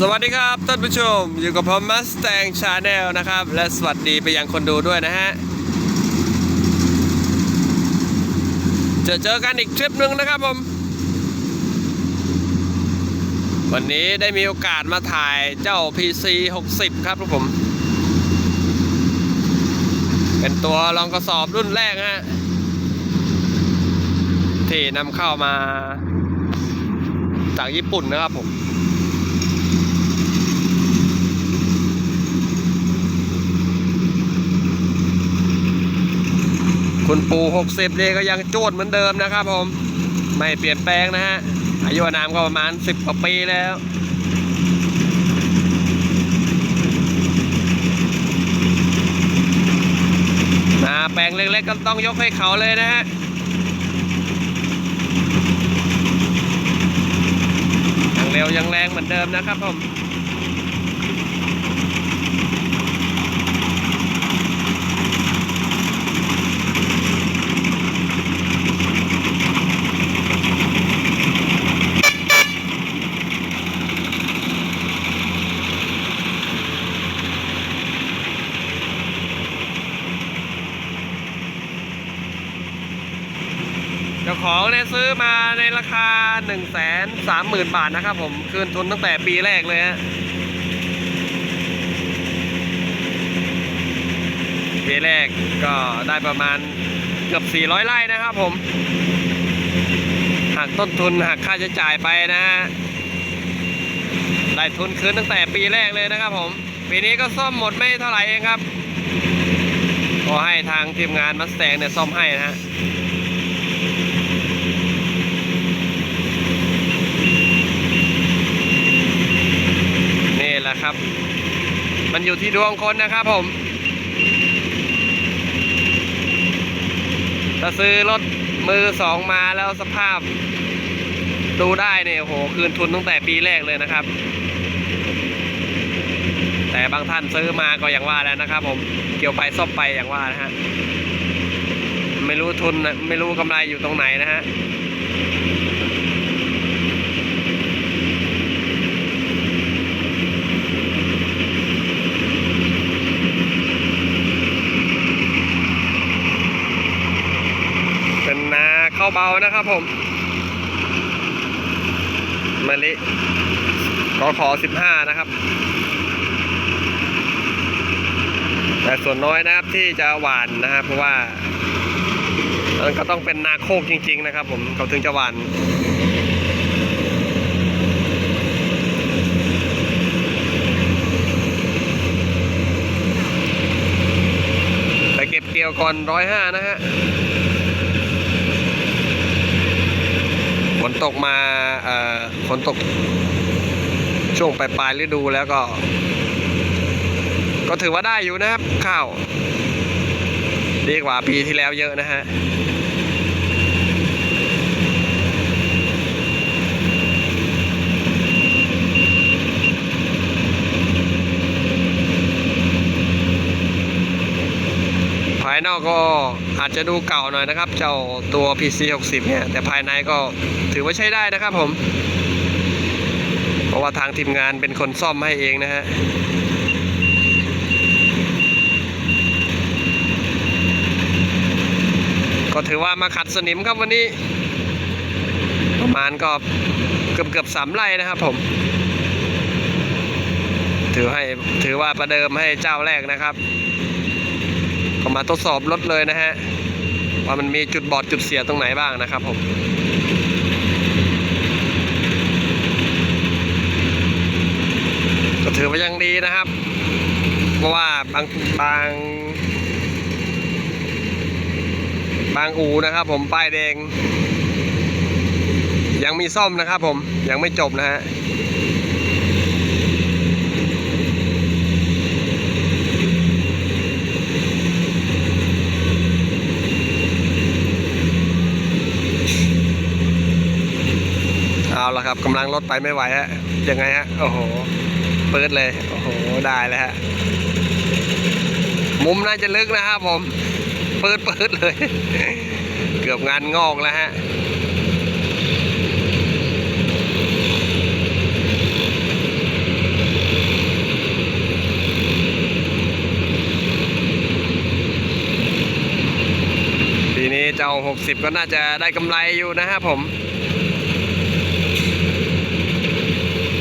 สวัสดีครับท่านผู้ชม อยู่กับผมมัสแตงชาแนลนะครับ และสวัสดีไปยังคนดูด้วยนะฮะจะเจอกันอีกทริปหนึ่งนะครับผม วันนี้ได้มีโอกาสมาถ่ายเจ้า PC 60 ครับผม เป็นตัวรองกระสอบรุ่นแรกฮะที่นำเข้ามาจากญี่ปุ่นนะครับผม คุณปู่60นี่ก็ยังโจดเหมือนเดิมนะครับผม ไม่เปลี่ยนแปลงนะฮะ อายุนามก็ประมาณ 10กว่าปีแล้วนาแปลงเล็กๆก็ต้องยกให้เขาเลยนะฮะยังเร็วยังแรงเหมือนเดิมนะครับผม เจ้าของเนี่ยซื้อมาในราคา 1 3 0 0 0 0 บาทนะครับผม คืนทุนตั้งแต่ปีแรกเลยฮะปีแรกก็ได้ประมาณเกือบ 400 ไร่นะครับผมหักต้นทุนหักค่าใช้จ่ายไปนะฮะได้ทุนคืนตั้งแต่ปีแรกเลยนะครับผมปีนี้ก็ซ่อมหมดไม่เท่าไหร่เองครับ ก็ให้ทางทีมงานมัสแตงเนี่ยซ่อมให้นะฮะ นะครับ มันอยู่ที่ดวงคนนะครับผมถ้าซื้อรถมือสองมาแล้วสภาพ ดูได้เนี่ยโหคืนทุนตั้งแต่ปีแรกเลยนะครับ แต่บางท่านซื้อมาก็อย่างว่าแล้วนะครับ ผมเกี่ยวไปซ่อมไปอย่างว่านะฮะไม่รู้ทุนไม่รู้กำไรอยู่ตรงไหนนะฮะ เป็นนาข้าว เบานะครับผมมะลิกอขอสิบห้านะครับ แต่ส่วนน้อยนะครับที่จะหวานนะครับเพราะว่ามันก็ต้องเป็นนาโคกจริง ๆ นะครับผมเขาถึงจะหวานไปเก็บเกี่ยวก่อนร้อยห้านะฮะ ฝ นตกมาฝนตกช่วงปลายปลายฤดูแล้วก็ ก็ถือว่าได้อยู่นะครับข้าว ดีกว่าปีที่แล้วเยอะนะฮะายนอกก็อาจจะดูเก่าหน่อยนะครับ เจ้าตัว PC 60เนี่ย แต่ภายในก็ถือว่าใช้ได้นะครับผม เพราะว่าทางทีมงานเป็นคนซ่อมให้เองนะฮะก็ถือว่ามาขัดสนิมครับวันนี้ ประมาณก็เกือบเกือบสามไร่นะครับผม ถือให้ถือว่าประเดิมให้เจ้าแรกนะครับ ก็มาทดสอบรถเลยนะฮะว่ามันมีจุดบอดจุดเสียตรงไหนบ้างนะครับผมก็ถือว่ายังดีนะครับ เพราะว่าบางบางบางอูนะครับผมป้ายแดง ยังมีซ่อมนะครับผมยังไม่จบนะฮะ เอาละครับกำลังรถไปไม่ไหวฮะยังไงฮะโอ้โหเปิดเลยโอ้โหได้แล้วฮะมุมน่าจะลึกนะครับผม เปิดเปิดเลย เกือบงานงอกแล้วฮะทีนี้เจ้า 60 ก็น่าจะได้กำไรอยู่นะครับผม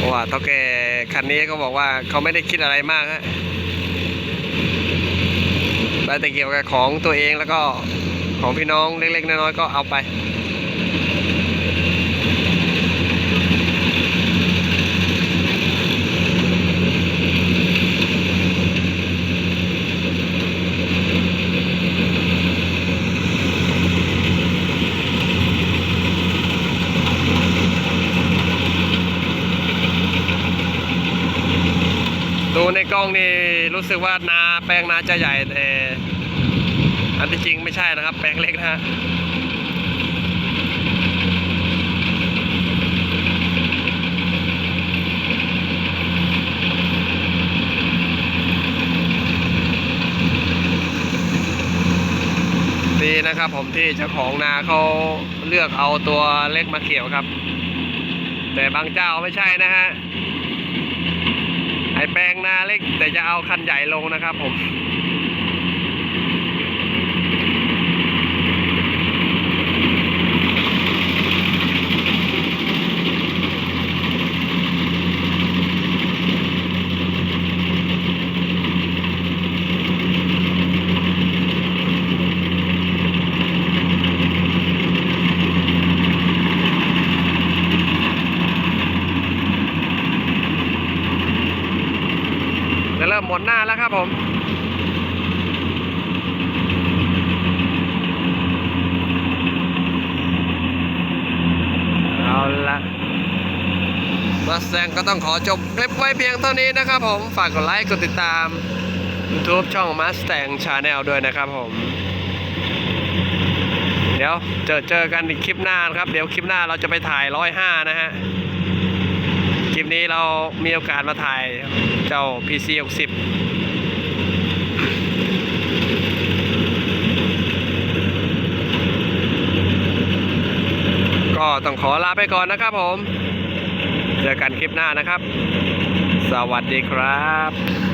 ราะว่าเท่าแก่คันนี้เขาบอกว่าเขาไม่ได้คิดอะไรมากฮะได้แต่เกี่ยวกับของตัวเองแล้วก็ของพี่น้องเล็กๆน้อยๆก็เอาไป ดู ในกล้องนี่รู้สึกว่านาแปลงนาจะใหญ่แต่อันที่จริงไม่ใช่นะครับ แปลงเล็กนะฮะดีนะครับผมที่เจ้าของนาเขาเลือกเอาตัวเล็กมาเกี่ยวครับ แต่บางเจ้าไม่ใช่นะฮะ แปลงนาเล็กแต่จะเอาคันใหญ่ลงนะครับผม จะเริ่มหมดห น้าแล้วครับผมเอาละมาแซงก็ต้องขอจบคลิปไว้เพียงเท่านี้นะครับผม ฝากกดไลค์กดติดตาม YouTube ช่อง Mustang Channel ด้วยนะครับผม เดี๋ยวเจอเจอกันอีกคลิปหน้าครับ เดี๋ยวคลิปหน้าเราจะไปถ่ายร้อยห้านะฮะ ปนี้เรามีโอกาสมาถ่ายเจ้า PC 60ก็ต้องขอลาไปก่อนนะครับผม เจอกันคลิปหน้านะครับ สวัสดีครับ